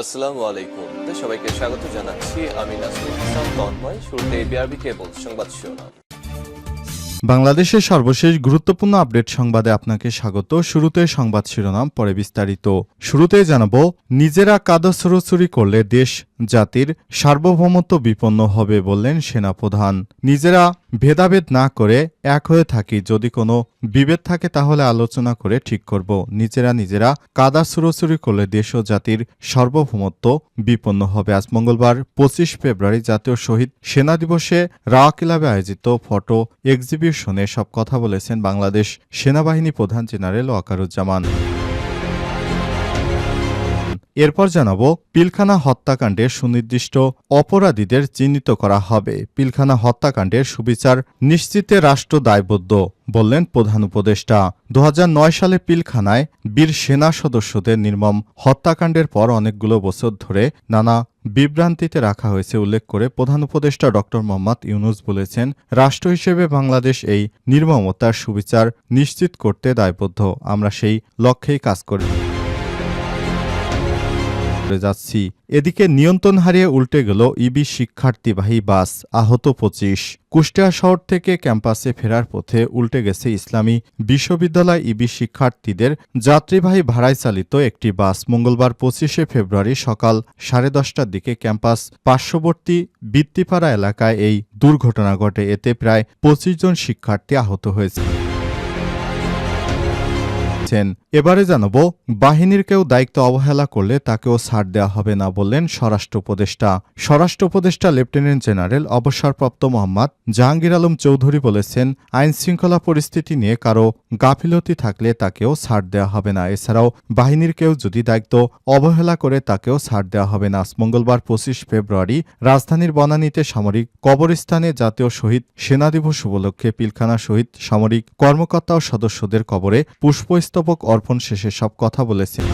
আসসালামু আলাইকুম। সবাইকে স্বাগত জানাচ্ছি। আমি নাসরুল ইসলাম, তন্ময়। শুরুতে বিআরবি কেবল সংবাদ শিরোনাম। বাংলাদেশের সর্বশেষ গুরুত্বপূর্ণ আপডেট সংবাদে আপনাকে স্বাগত। শুরুতে সংবাদ শিরোনাম, পরে বিস্তারিত। শুরুতে জানাব, নিজেরা কাদা করলে দেশ জাতির সার্বভৌমত্ব বিপন্ন হবে বললেন সেনাপ্রধান। নিজেরা ভেদাভেদ না করে এক হয়ে থাকি যদি কোনো বিভেদ থাকে তাহলে আলোচনা করে ঠিক করব। নিজেরা নিজেরা কাদা সুরসুরি করলে দেশ ও জাতির সার্বভৌমত্ব বিপন্ন হবে। আজ মঙ্গলবার, পঁচিশ ফেব্রুয়ারি জাতীয় শহীদ সেনা দিবসে রা ক্লাবে আয়োজিত ফটো এক্সিবিশনে সব কথা বলেছেন বাংলাদেশ সেনাবাহিনী প্রধান জেনারেল ওয়াকারুজ্জামান। এরপর জানাব, পিলখানা হত্যাকাণ্ডের সুনির্দিষ্ট অপরাধীদের চিহ্নিত করা হবে। পিলখানা হত্যাকাণ্ডের সুবিচার নিশ্চিতে রাষ্ট্র দায়বদ্ধ, বললেন প্রধান উপদেষ্টা। দু হাজার নয় সালে পিলখানায় বীর সেনা সদস্যদের নির্মম হত্যাকাণ্ডের পর অনেকগুলো বছর ধরে নানা বিভ্রান্তিতে রাখা হয়েছে উল্লেখ করে প্রধান উপদেষ্টা ড. মোহাম্মদ ইউনুস বলেছেন, রাষ্ট্র হিসেবে বাংলাদেশ এই নির্মমতার সুবিচার নিশ্চিত করতে দায়বদ্ধ। আমরা সেই লক্ষ্যেই কাজ করি। করে যাচ্ছি। এদিকে নিয়ন্ত্রণ হারিয়ে উল্টে গেল ইবি শিক্ষার্থীবাহী বাস, আহত পঁচিশ। কুষ্টিয়া শহর থেকে ক্যাম্পাসে ফেরার পথে উল্টে গেছে ইসলামী বিশ্ববিদ্যালয় ইবি শিক্ষার্থীদের যাত্রীবাহী ভাড়ায় চালিত একটি বাস। মঙ্গলবার পঁচিশে ফেব্রুয়ারি সকাল সাড়ে দশটার দিকে ক্যাম্পাস পার্শ্ববর্তী বৃত্তিপাড়া এলাকায় এই দুর্ঘটনা ঘটে। এতে প্রায় পঁচিশ জন শিক্ষার্থী আহত হয়েছে। বলেছেন, এবারে জানাব, বাহিনীর কেউ দায়িত্ব অবহেলা করলে তাকেও ছাড় দেওয়া হবে না, বললেন স্বরাষ্ট্র উপদেষ্টা। স্বরাষ্ট্র উপদেষ্টা লেফটেন্যান্ট জেনারেল অবসরপ্রাপ্ত মোহাম্মদ জাহাঙ্গীর আলম চৌধুরী বলেছেন আইন শৃঙ্খলা পরিস্থিতি নিয়ে কারও গাফিলতি থাকলে তাকেও ছাড় দেওয়া হবে না। এছাড়াও, বাহিনীর কেউ যদি দায়িত্ব অবহেলা করে তাকেও ছাড় দেওয়া হবে না। মঙ্গলবার পঁচিশ ফেব্রুয়ারি রাজধানীর বনানীতে সামরিক কবরস্থানে জাতীয় শহীদ সেনা দিবস উপলক্ষে পিলখানা শহীদ সামরিক কর্মকর্তা ও সদস্যদের কবরে পুষ্পস্তবক অর্পণ শেষে সব কথা বলেছেন।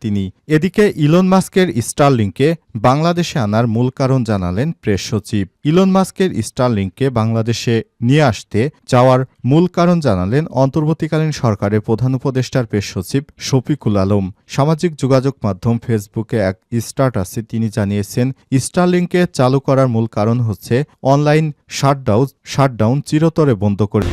তিনি, এদিকে ইলন মাস্কের স্টারলিংকে বাংলাদেশে আনার মূল কারণ জানালেন প্রেস সচিব। ইলন মাস্কের স্টারলিংকে বাংলাদেশে নিয়ে আসতে চাওয়ার মূল কারণ জানালেন অন্তর্বর্তীকালীন সরকারের প্রধান উপদেষ্টার প্রেস সচিব শফিকুল আলম। সামাজিক যোগাযোগ মাধ্যম ফেসবুকে এক স্টার্টাসে তিনি জানিয়েছেন, স্টারলিংকে চালু করার মূল কারণ হচ্ছে অনলাইন শাটডাউন শাটডাউন চিরতরে বন্ধ করে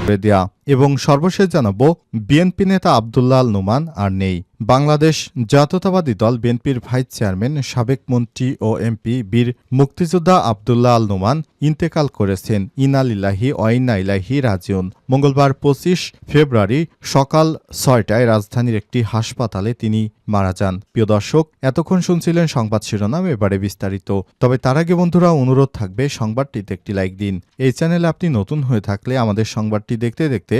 করে দেয়া এবং সর্বশেষ জানাব বিএনপি নেতা আবদুল্লাহ আল নোমান আর নেই। বাংলাদেশ জাতীয়তাবাদী দল বিএনপির ভাইস চেয়ারম্যান, সাবেক মন্ত্রী ও এমপি বীর মুক্তিযোদ্ধা আবদুল্লাহ আল নোমান ইন্তেকাল করেছেন। ইনালিল্লাহি অইন্না ইলাহি রাজিউন। মঙ্গলবার পঁচিশ ফেব্রুয়ারি সকাল ছয়টায় রাজধানীর একটি হাসপাতালে তিনি মারা যান। প্রিয় দর্শক, এতক্ষণ শুনছিলেন সংবাদ শিরোনাম, এবারে বিস্তারিত। তবে তার আগে বন্ধুরা, অনুরোধ থাকবে, সংবাদটিতে একটি লাইক দিন। এই চ্যানেলে আপনি নতুন হয়ে থাকলে আমাদের সংবাদটি দেখতে দেখতে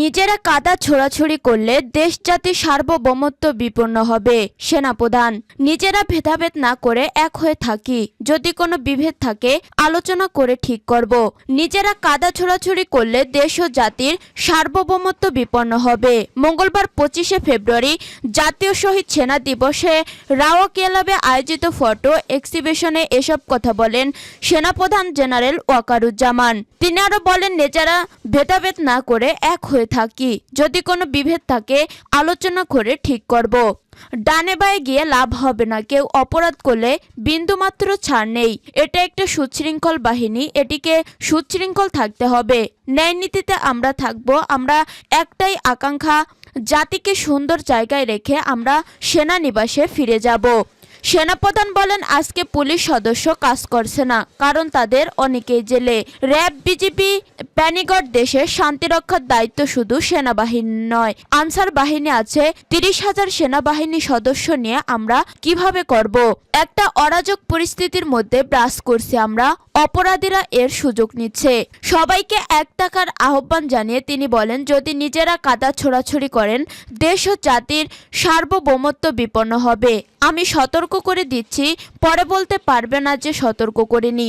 নিজেরা কাদা ছোড়াছড়ি করলে দেশ জাতির সার্বভৌমত্ব বিপন্ন হবে। সেনাপ্রধান, নিজেরা ভেদাভেদ না করে এক হয়ে থাকি। যদি কোনো বিভেদ থাকে, আলোচনা করে ঠিক করব। নিজেরা কাদা ছোড়াছড়ি করলে দেশ ও জাতির সার্বভৌমত্ব বিপন্ন হবে। মঙ্গলবার পঁচিশে ফেব্রুয়ারি জাতীয় শহীদ সেনা দিবসে রাওয়া ক্লাবে আয়োজিত ফটো এক্সিবিশনে এসব কথা বলেন সেনাপ্রধান জেনারেল ওয়াকারুজ্জামান। তিনি আরও বলেন, নিজেরা ভেদাভেদ না করে এক হয়ে থাকি। যদি কোনো বিভেদ থাকে, আলোচনা করে ঠিক করব। ডানে বায়ে গিয়ে লাভ হবে না। কেউ অপরাধ করলে বিন্দুমাত্র ছাড় নেই। এটা একটা সুশৃঙ্খল বাহিনী। এটিকে সুশৃঙ্খল থাকতে হবে। ন্যায় নীতিতে আমরা থাকব। আমরা একটাই আকাঙ্ক্ষা, জাতিকে সুন্দর জায়গায় রেখে আমরা সেনানিবাসে ফিরে যাব। সেনাপ্রধান বলেন, আজকে পুলিশ সদস্য কাজ করছে না। কারণ তাদের অনেকেই জেলে। র্যাব বিজেপি প্যানিগড় দেশের শান্তি রক্ষার দায়িত্ব শুধু সেনাবাহিনী নয়। আনসার বাহিনী আছে। তিরিশ হাজার সেনাবাহিনী সদস্য নিয়ে আমরা কীভাবে করব? একটা অরাজক পরিস্থিতির মধ্যে ব্রাস করছি আমরা। অপরাধীরা এর সুযোগ নিচ্ছে। সবাইকে এক টাকার আহ্বান জানিয়ে তিনি বলেন, যদি নিজেরা কাদা ছোড়াছড়ি করেন, দেশ ও জাতির সার্বভৌমত্ব বিপন্ন হবে। আমি সতর্ক সতর্ক করে দিচ্ছি, পরে বলতে পারবে না যে সতর্ক করিনি।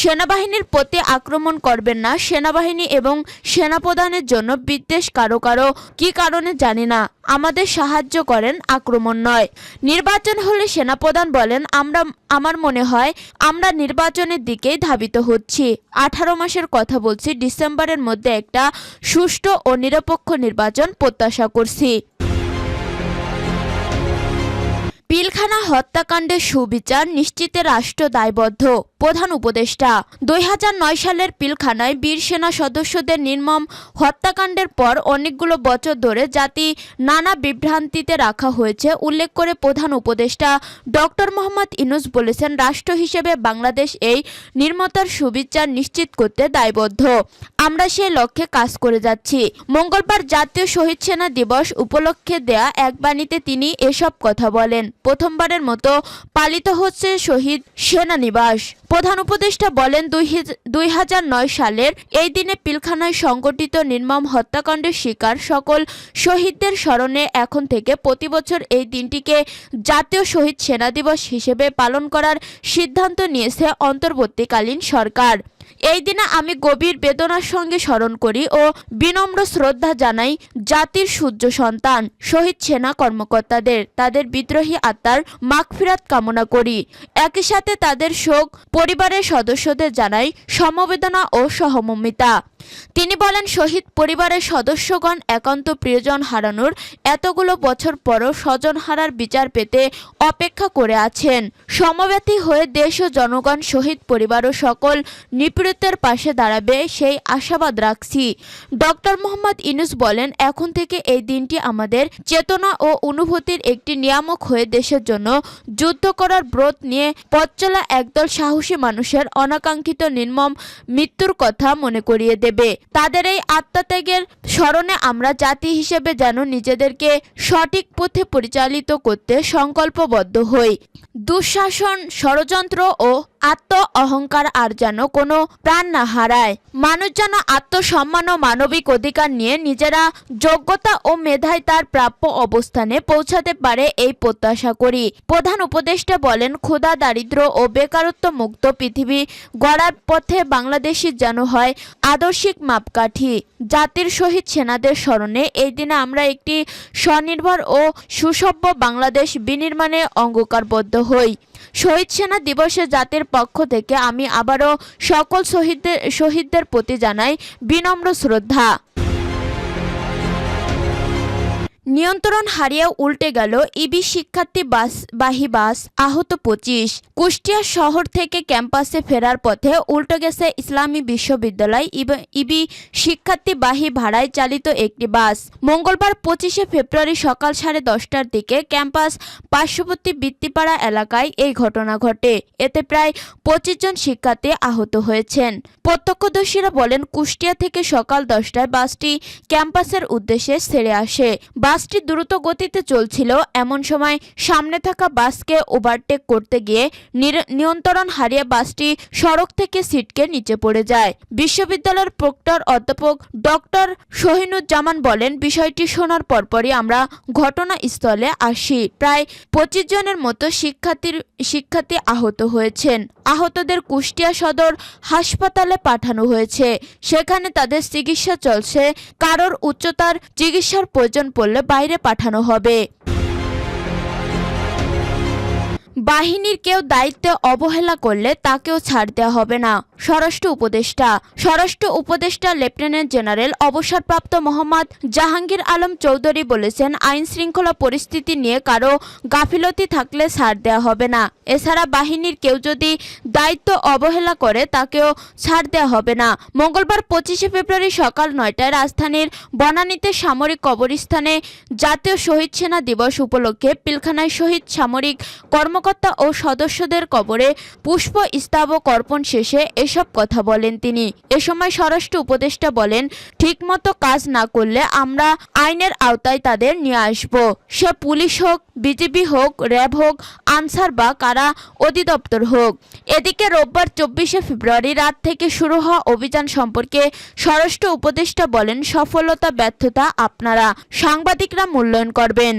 সেনাবাহিনীর প্রতি আক্রমণ করবেন না, সেনাবাহিনী এবং সেনাপ্রধানের জন্য বিদ্বেষ কারও কারও। কি কারণে জানি না, আমাদের সাহায্য করেন, আক্রমণ নয়। নির্বাচন হলে সেনাপ্রধান বলেন, আমরা, আমার মনে হয় আমরা নির্বাচনের দিকেই ধাবিত হচ্ছি। আঠারো মাসের কথা বলছি, ডিসেম্বরের মধ্যে একটা সুষ্ঠু ও নিরপেক্ষ নির্বাচন প্রত্যাশা করছি। পিলখানা হত্যাকাণ্ডের সুবিচার নিশ্চিতে রাষ্ট্র দায়বদ্ধ। প্রধান উপদেষ্টা। দুই হাজার নয় সালের পিলখানায় বীর সেনা সদস্যদের নির্মম হত্যাকাণ্ডের পর অনেকগুলো বছর ধরে জাতি নানা বিভ্রান্তিতে রাখা হয়েছে, উল্লেখ করে প্রধান উপদেষ্টা ডক্টর মোহাম্মদ ইনুস বলেছেন, রাষ্ট্র হিসেবে বাংলাদেশ এই নির্মতার সুবিচার নিশ্চিত করতে দায়বদ্ধ। আমরা সেই লক্ষ্যে কাজ করে যাচ্ছি। মঙ্গলবার জাতীয় শহীদ সেনা দিবস উপলক্ষে দেয়া এক বাণীতে তিনি এসব কথা বলেন। প্রথমবারের মতো পালিত হচ্ছে শহীদ সেনানিবাস প্রধান উপদেষ্টা বলেন, দুই হাজার নয় সালের এই দিনে পিলখানায় সংগঠিত নির্মম হত্যাকাণ্ডের শিকার সকল শহীদদের স্মরণে এখন থেকে প্রতি বছর এই দিনটিকে জাতীয় শহীদ সেনা দিবস হিসেবে পালন করার সিদ্ধান্ত নিয়েছে অন্তর্বর্তীকালীন সরকার। এই দিনে আমি গভীর বেদনার সঙ্গে স্মরণ করি ও বিনম্র শ্রদ্ধা জানাই জাতির সূর্য সন্তান, শহীদ সেনা কর্মকর্তাদের, তাদের বিদ্রোহী আত্মার মাগফিরাত কামনা করি। একই সাথে তাদের শোক পরিবারের সদস্যদের জানাই সমবেদনা ও সহমর্মিতা। তিনি বলেন, শহীদ পরিবারের সদস্যগণ একান্ত প্রিয়জন হারানোর এতগুলো বছর পরও স্বজন হারার বিচার পেতে অপেক্ষা করে আছেন। সমব্যথী হয়ে দেশ ও জনগণ শহীদ পরিবার ও সকল নিপীড়িতের পাশে দাঁড়াবে সেই আশাবাদ রাখছি। ডক্টর মোহাম্মদ ইনুস বলেন, এখন থেকে এই দিনটি আমাদের চেতনা ও অনুভূতির একটি নিয়ামক হয়ে দেশের জন্য যুদ্ধ করার ব্রত নিয়ে পথ একদল সাহসী মানুষের অনাকাঙ্ক্ষিত নির্মম মৃত্যুর কথা মনে করিয়ে দেবে। তাদের এই আত্মত্যাগের স্মরণে আমরা জাতি হিসেবে যেন নিজেদেরকে সঠিক পথে পরিচালিত করতে সংকল্পবদ্ধ হই। দুঃশাসন, ষড়যন্ত্র ও আত্ম অহংকার আর যেন কোনো প্রাণ না হারায়। মানুষ যেন আত্মসম্মান ও মানবিক অধিকার নিয়ে নিজেরা যোগ্যতা ও মেধায় তার প্রাপ্য অবস্থানে পৌঁছাতে পারে এই প্রত্যাশা করি। প্রধান উপদেষ্টা বলেন, ক্ষুধা, দারিদ্র ও বেকারত্ব মুক্ত পৃথিবী গড়ার পথে বাংলাদেশি যেন হয় আদর্শিক মাপকাঠি। জাতির শহীদ সেনাদের স্মরণে এই দিনে আমরা একটি স্বনির্ভর ও সুসভ্য বাংলাদেশ বিনির্মাণে অঙ্গীকারবদ্ধ হই। শহীদ সেনা দিবসে জাতির পক্ষ থেকে আমি আবারও সকল শহীদদের শহীদদের প্রতি জানাই বিনম্র শ্রদ্ধা। নিয়ন্ত্রণ হারিয়ে উল্টে গেল ইবি শিক্ষার্থী বাস, বাহী বাস, আহত পঁচিশ। কুষ্টিয়া শহর থেকে ক্যাম্পাসে ফেরার পথে উল্টে গেছে ইসলামী বিশ্ববিদ্যালয় ইব- শিক্ষার্থী বাহী ভাড়ায় চালিত একটি বাস। মঙ্গলবার পঁচিশে ফেব্রুয়ারি সকাল সাড়ে দশটার দিকে ক্যাম্পাস পার্শ্ববর্তী বৃত্তিপাড়া এলাকায় এই ঘটনা ঘটে। এতে প্রায় পঁচিশ জন শিক্ষার্থী আহত হয়েছেন। প্রত্যক্ষদর্শীরা বলেন, কুষ্টিয়া থেকে সকাল দশটায় বাসটি ক্যাম্পাসের উদ্দেশ্যে ছেড়ে আসে। বাসটি দ্রুত গতিতে চলছিল। এমন সময় সামনে থাকা বাসকে ওভারটেক করতে গিয়ে নিয়ন্ত্রণ হারিয়ে বাসটি সড়ক থেকে সিটকে নিচে পড়ে যায়। বিশ্ববিদ্যালয়ের প্রক্টর অধ্যাপক ডক্টর শহীনুজ্জামান বলেন, বিষয়টি শোনার পরপরই আমরা ঘটনাস্থলে আসি। প্রায় পঁচিশ জনের মতো শিক্ষার্থীর শিক্ষার্থী আহত হয়েছেন। আহতদের কুষ্টিয়া সদর হাসপাতালে পাঠানো হয়েছে। সেখানে তাদের চিকিৎসা চলছে। কারোর উচ্চতার চিকিৎসার প্রয়োজন পড়লে বাইরে পাঠানো হবে। বাহিনীর কেউ দায়িত্বে অবহেলা করলে তাকেও ছাড় দেওয়া হবে না। স্বরাষ্ট্র উপদেষ্টা। স্বরাষ্ট্র উপদেষ্টা লেফটেন্যান্ট জেনারেল অবসরপ্রাপ্ত মোহাম্মদ জাহাঙ্গীর আলম চৌধুরী বলেছেন আইন শৃঙ্খলা পরিস্থিতি নিয়ে কারও গাফিলতি থাকলে ছাড় দেওয়া হবে না। এছাড়া বাহিনীর কেউ যদি দায়িত্ব অবহেলা করে, তাকেও ছাড় দেওয়া হবে না। মঙ্গলবার পঁচিশে ফেব্রুয়ারি সকাল নয়টায় রাজধানীর বনানীতে সামরিক কবরস্থানে জাতীয় শহীদ সেনা দিবস উপলক্ষে পিলখানায় শহীদ সামরিক কর্মকর্তা ও সদস্যদের কবরে পুষ্প স্তবক অর্পণ শেষে এসব কথা বলেন তিনি। এ সময় স্বরাষ্ট্র উপদেষ্টা বলেন, ঠিকমতো কাজ না করলে আমরা আইনের আওতায় তাদের নিয়ে আসব। সে পুলিশ হোক বিজেপি হোক, র্যাব হোক, আনসার বা কারা অধিদপ্তর হোক। এদিকে রোববার চব্বিশে ফেব্রুয়ারি রাত থেকে শুরু হওয়া অভিযান সম্পর্কে স্বরাষ্ট্র উপদেষ্টা বলেন, সফলতা, ব্যর্থতা আপনারা। সাংবাদিকরা মূল্যায়ন করবেন।